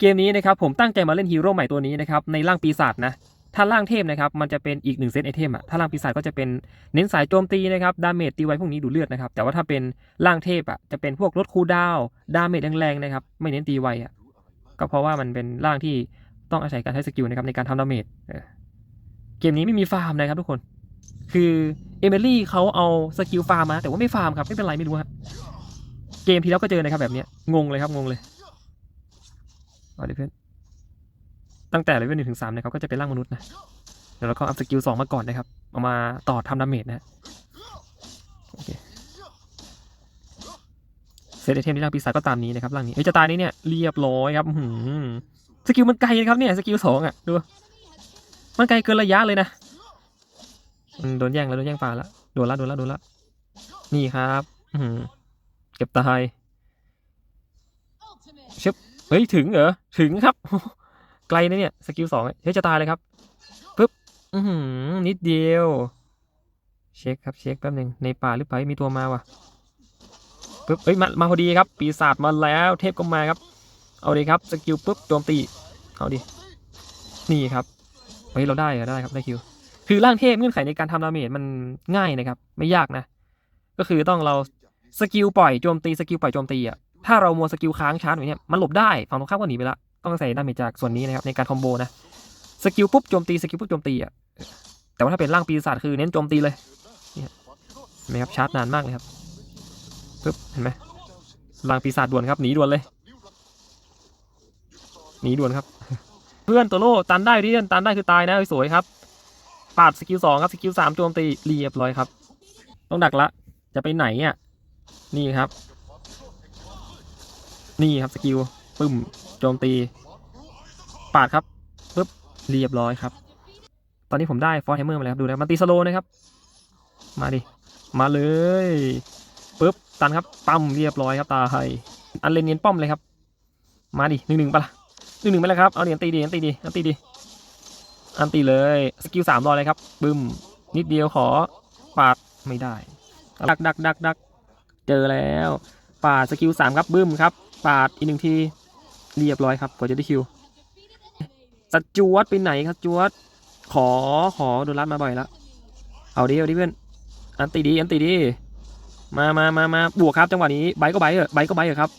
เกมนี้นะครับผมตั้งใจมาเล่นฮีโร่ใหม่ตัวนี้นะครับในร่างปีศาจนะถ้าร่างเทพนะครับมันจะเป็นอีกหนึ่งเซตไอเทมอะถ้าร่างปีศาจก็จะเป็นเน้นสายโจมตีนะครับดาเมจตีไว้พวกนี้ดูเลือดนะครับแต่ว่าถ้าเป็นร่างเทพอะจะเป็นพวกลดคูดาวดาเมจแรงๆนะครับไม่เน้นตีไวอะก็เพราะว่ามันเป็นร่างที่ต้องอาศัยการใช้สกิลนะครับในการทำดาเมจเกมนี้ไม่มีฟาร์มนะครับทุกคน คือเอเมลี่เขาเอาสกิลฟาร์มมาแต่ว่าไม่ฟาร์มครับไม่เป็นไรไม่รู้ครับเกมที่แล้วก็เจอนะครับแบบนี้งงเลยครับงงเลย เอาดิเพื่อนตั้งแต่เลเวลหนึ่งถึงสามเนะครับก็จะเป็นร่างมนุษย์นะเดี๋ยวเราก็อัพสกิลสองมาก่อนนะครับ เอามาต่อทำดาเมจนะโอเคเซตไอเทมที่ร่างปีศาจก็ตามนี้นะครับร่างนี้เฮ้จะตายนี่เนี่ยเรียบร้อยครับหือสกิลมันไกลนะครับเนี่ยสกิลสองอะดูมันไกลเกินระยะเลยนะโดนแย่งแล้วโดนแย่งฟ้าแล้วโดนละโดนละโดนละนี่ครับ อืเก็บตายชึบ เฮ้ยถึงเหรอ ถึงครับ ไกลนะเนี่ย สกิลสองเฮ้ยจะตายเลยครับปึ๊บอือหือนิดเดียว เช็คครับเช็คแป๊บหนึ่งในป่าหรือเปล่ามีตัวมาว่ะปึ๊บเอ้ยมามาพอดีครับ ปีศาจมาแล้วเทพก็มาครับ เอาดีครับสกิลปุ๊บโจมตีเอาดินี่ครับเฮ้ยเราได้เหรอได้ครับได้คิว คือร่างเทพเงื่อนไขในการทำดาเมจมันง่ายนะครับ ไม่ยากนะ ก็คือต้องเราสกิลปล่อยโจมตีสกิลปล่อยโจมตีอะ ถ้าเรามัวสกิลค้างชาร์จไว้เนี่ยมันหลบได้ฝั่งตรงข้ามก็หนีไปละต้องใส่ดาเมจจากส่วนนี้นะครับในการคอมโบนะสกิลปุ๊บโจมตีสกิลปุ๊บโจมตีอะแต่ว่าถ้าเป็นร่างปีศาจคือเน้นโจมตีเลยเนี่ยเห็นไหมครับชาร์จนานมากเลยครับปึ๊บเห็นไหมร่างปีศาจด่วนครับหนีด่วนเลยหนีด่วนครับ เพื่อนตัวโล่ตันได้ที่ตันได้คือตายนะสวยครับปาดสกิลสองครับสกิลสามโจมตีเรียบร้อยครับ ต้องดักละ จะไปไหนอะนี่ครับ นี่ครับสกิลปึ้มโจมตี ปาดครับปึ๊บเรียบร้อยครับ ตอนนี้ผมได้ฟอร์เทมเมอร์มาแล้วครับดูนะมันตีสโลนะครับ มาดิ มาเลยปึ๊บตันครับปั๊มเรียบร้อยครับตาไฮอันเลนเนียนป้อมเลยครับ มาดิหนึ่งหนึ่งปะละหนึ่งหนึ่งไปแล้วครับเอาเนียนตีดีอันตีดีอันตีดีอันตีเลยสกิลสามรอเลยครับบึ้มนิดเดียวขอปาดไม่ได้ ดักดักดักดักเจอแล้ว ปาดสกิลสามครับบึ้มครับ ปาดอีกหนึ่งทีเรียบร้อยครับกว่าจะได้คิวสจวตไปไหนครับจวตขอขอโดนรัดมาบ่อยแล้วเอาดิเอาดิเพื่อนอันตีดีอันตีดีมามามามาบวกครับจังหวะนี้ไบก็ไบเออะไบก็ไบเออครับ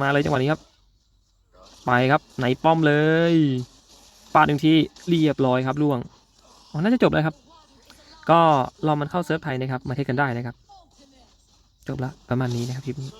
มาเลยจังหวะนี้ครับ ไปครับไหนป้อมเลยปาดหนึ่งทีเรียบร้อยครับล่วงอ๋อน่าจะจบเลยครับ ก็รอมันเข้าเซิร์ฟไทยนะครับ มาเทคกันได้นะครับ จบละประมาณนี้นะครับคลิปนี้